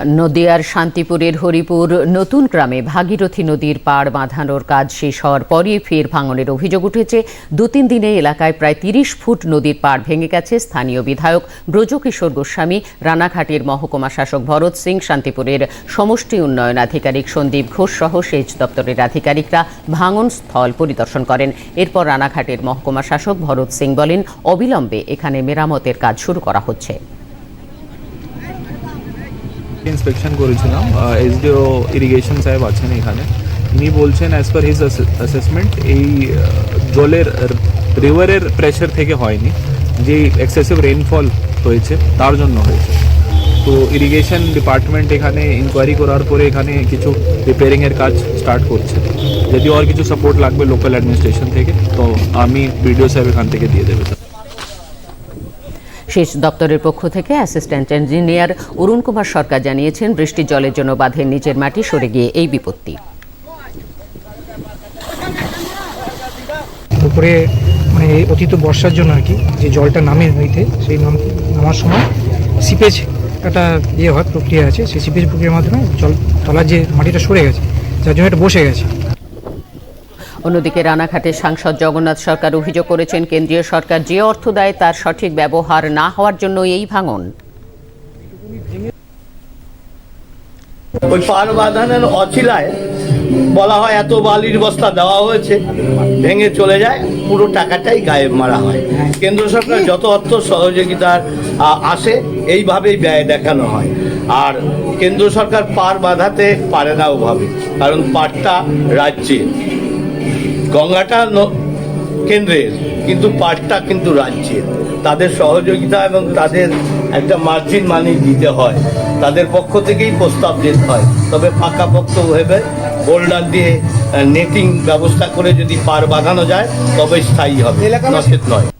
নদিয়ার শান্তিপুরের হরিপুর নতুন গ্রামে ভাগীরথী নদীর পাড় বাঁধানোর কাজ শেষ হওয়ার পরই ফের ভাঙনের অভিযোগ উঠেছে। দু তিন দিনে এলাকায় প্রায় তিরিশ ফুট নদীর পাড় ভেঙে গেছে। স্থানীয় বিধায়ক ব্রজকিশোর গোস্বামী, রানাঘাটের মহকুমা শাসক ভরত সিং, শান্তিপুরের সমষ্টি উন্নয়ন আধিকারিক সন্দীপ ঘোষ সহ সেচ দপ্তরের আধিকারিকরা ভাঙন স্থল পরিদর্শন করেন। এরপর রানাঘাটের মহকুমা শাসক ভরত সিং বলেন, অবিলম্বে এখানে মেরামতের কাজ শুরু করা হচ্ছে। ইন্সপেকশন করেছিলাম এসডিও ইরিগেশন সাহেব আছেন এখানে। উনি বলছেন অ্যাজ পার হিজ অ্যাসেসমেন্ট এই জলের রিভারের প্রেশার থেকে হয়নি। যে এক্সেসিভ রেইনফল হয়েছে, তার জন্য হয়েছে। তো ইরিগেশন ডিপার্টমেন্ট এখানে ইনকোয়ারি করার পরে এখানে কিছু রিপেয়ারিংয়ের কাজ স্টার্ট করছে। যদি আর কিছু সাপোর্ট লাগবে লোকাল অ্যাডমিনিস্ট্রেশন থেকে, তো আমি বিডিও সাহেব এখান থেকে দিয়ে দেবে। সেচ দপ্তরের পক্ষ থেকে অ্যাসিস্ট্যান্ট ইঞ্জিনিয়ার অরুণ কুমার সরকার জানিয়েছেন বৃষ্টির জলের জন্য বাঁধের নিচের মাটি সরে গিয়ে এই বিপত্তি। উপরে মানে অতীত বর্ষার জন্য আর কি যে জলটা নামে নদীতে সেই নাম নামার সময় সিপেজ একটা ইয়ে হয় প্রক্রিয়া আছে, সেই সিপেজ প্রক্রিয়ার মাধ্যমে জল, তলার যে মাটিটা সরে গেছে, যার জন্য এটা বসে গেছে। অন্যদিকে রানাঘাটের সাংসদ জগন্নাথ সরকার অভিযোগ করেছেন, কেন্দ্রীয় সরকার যে অর্থ দেয় তার সঠিক ব্যবহার না হওয়ার জন্য এই ভাঙন। ওই পার বাঁধানোর অচিলায় বলা হয় এত বালির বস্তা দেওয়া হয়েছে, ভেঙে চলে যায়, পুরো টাকাটাই গায়েব মারা হয়। কেন্দ্র সরকার যত অর্থ সহযোগিতার আসে, এইভাবেই ব্যয় দেখানো হয়। আর কেন্দ্র সরকার পার বাঁধাতে পারে না ওভাবে, কারণ পারটা রাজ্যের। গঙ্গাটা ন- কেন্দ্রের কিন্তু পাটটা কিন্তু রাজ্যের। তাদের সহযোগিতা এবং তাদের একটা মার্জিন মানি দিতে হয়। তাদের পক্ষ থেকেই প্রস্তাব দিতে হয়। তবে পাকাপোক্ত ভেবে বোল্ডার দিয়ে নেটিং ব্যবস্থা করে যদি পার বাঁধানো যায় তবে স্থায়ী হবে। নচেত নয়।